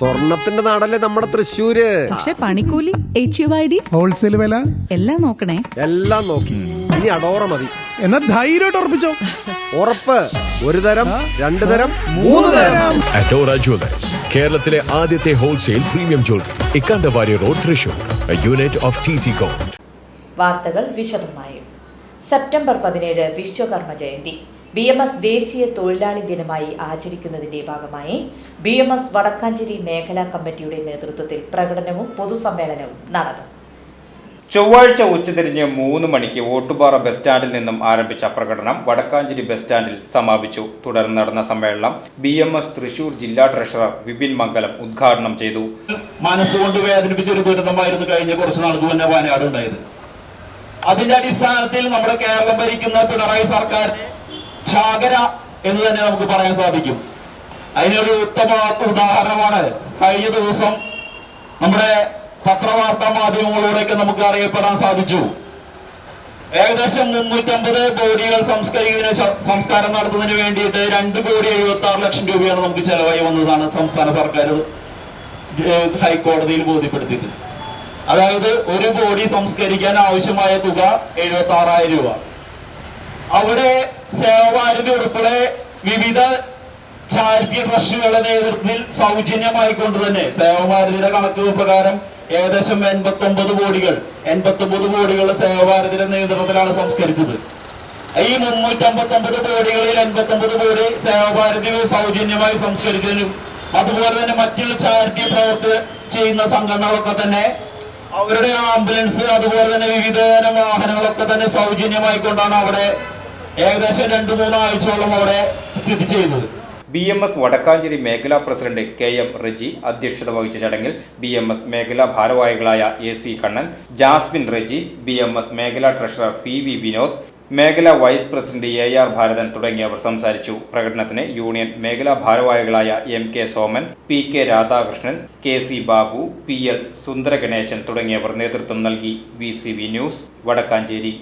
സ്വർണത്തിന്റെ നാടല്ലേ നമ്മുടെ തൃശ്ശൂര്? പക്ഷെ പണിക്കൂലി H U I D wholesale വില? എല്ലാം നോക്കണേ. എല്ലാം നോക്കി. ഇനി അടോറ മതി. എന്നാ ധൈര്യമായിട്ട് ഉറപ്പിച്ചോ? ഉറപ്പ്. ഒരു തരം രണ്ടു തരം മൂന്ന് തരം. അഡോറ ജ്വല്ലേഴ്സ് കേരളത്തിലെ ആദ്യത്തെ wholesale premium jewellery Ikkandavari road Thrissur unit of T C com വാർത്തകൾ വിശദമായി. സെപ്റ്റംബർ പതിനേഴ് Vishwakarma Jayanti. B M S ദേശീയ തൊഴിലാളി ദിനമായി ആചരിക്കുന്നതിന്റെ ഭാഗമായി ബി എം എസ് വടക്കാഞ്ചേരി മേഖലാ കമ്മിറ്റിയുടെ നേതൃത്വത്തിൽ പ്രകടനവും പൊതുസമ്മേളനവും നടന്നു. ചൊവ്വാഴ്ച ഉച്ചതിരിഞ്ഞ് മൂന്ന് മണിക്ക് ഓട്ടുപാറ ബസ് സ്റ്റാൻഡിൽ നിന്നും ആരംഭിച്ച പ്രകടനം വടക്കാഞ്ചേരി ബസ് സ്റ്റാൻഡിൽ സമാപിച്ചു. തുടർന്ന് നടന്ന സമ്മേളനം ബി എം എസ് തൃശൂർ ജില്ലാ ട്രഷറർ വിപിൻ മംഗലം ഉദ്ഘാടനം ചെയ്തു. മനസ്സുകൊണ്ട് വേദനിപ്പിച്ച ഒരു ദുരന്തമായിരുന്നു കഴിഞ്ഞ കുറച്ച് നാൾക്ക് മുന്നേ വയനാട് ഉണ്ടായത്. അതിന്റെ അടിസ്ഥാനത്തിൽ നമ്മുടെ കേരളം ഭരിക്കുന്ന പിണറായി സർക്കാർ ചാകര എന്ന് തന്നെ നമുക്ക് പറയാൻ സാധിക്കും. അതിനൊരു ഉത്തമ ഉദാഹരണമാണ് കഴിഞ്ഞ ദിവസം നമ്മുടെ പത്രവാർത്താ മാധ്യമങ്ങളിലൂടെയൊക്കെ നമുക്ക് അറിയപ്പെടാൻ സാധിച്ചു. ഏകദേശം മുന്നൂറ്റമ്പത് ബോഡികൾ സംസ്കരിക്കുന്ന സംസ്കാരം നടത്തുന്നതിന് വേണ്ടിയിട്ട് രണ്ട് കോടി എഴുപത്തി ആറ് ലക്ഷം രൂപയാണ് നമുക്ക് ചെലവായി വന്നതാണ് സംസ്ഥാന സർക്കാർ ഹൈക്കോടതിയിൽ ബോധ്യപ്പെടുത്തിയത്. അതായത് ഒരു ബോഡി സംസ്കരിക്കാൻ ആവശ്യമായ തുക എഴുപത്തി ആറായിരം രൂപ. അവിടെ സേവാഭാരതി ഉൾപ്പെടെ വിവിധ ചാരിറ്റി ട്രസ്റ്റുകളുടെ നേതൃത്വത്തിൽ സൗജന്യമായി കൊണ്ട് തന്നെ സേവഭാരതിയുടെ കണക്ക് പ്രകാരം ഏകദേശം എൺപത്തി ഒമ്പത് കോടികൾ എൺപത്തി ഒമ്പത് കോടികൾ സേവഭാരതിയുടെ നേതൃത്വത്തിലാണ് സംസ്കരിച്ചത്. ഈ മുന്നൂറ്റമ്പത്തി ഒമ്പത് കോടികളിൽ എൺപത്തി ഒമ്പത് കോടി സേവഭാരതി സൗജന്യമായി സംസ്കരിച്ചതിനും അതുപോലെ തന്നെ മറ്റുള്ള ചാരിറ്റി പ്രവർത്തി ചെയ്യുന്ന സംഘടനകളൊക്കെ തന്നെ അവരുടെ ആംബുലൻസ് അതുപോലെ തന്നെ വിവിധ തരം വാഹനങ്ങളൊക്കെ തന്നെ സൗജന്യമായിക്കൊണ്ടാണ് അവിടെ ഏകദേശം രണ്ടു മൂന്ന് അവിടെ സ്ഥിതി ചെയ്തത് ബി എം എസ് വടക്കാഞ്ചേരി മേഖലാ പ്രസിഡന്റ് കെ എം റെജി അധ്യക്ഷത വഹിച്ച ചടങ്ങിൽ ബി എം എസ് മേഖലാ ഭാരവാഹികളായ A C Kannan Jasmine Reji B M S മേഖലാ ട്രഷറർ പി വി വിനോദ് മേഖലാ vice president A R Bharathan തുടങ്ങിയവർ സംസാരിച്ചു. പ്രകടനത്തിന് യൂണിയൻ മേഖലാ ഭാരവാഹികളായ M K Soman P K Radhakrishnan K C Babu P L Sundaraganesan തുടങ്ങിയവർ നേതൃത്വം നൽകി. V news Vadakkanchery.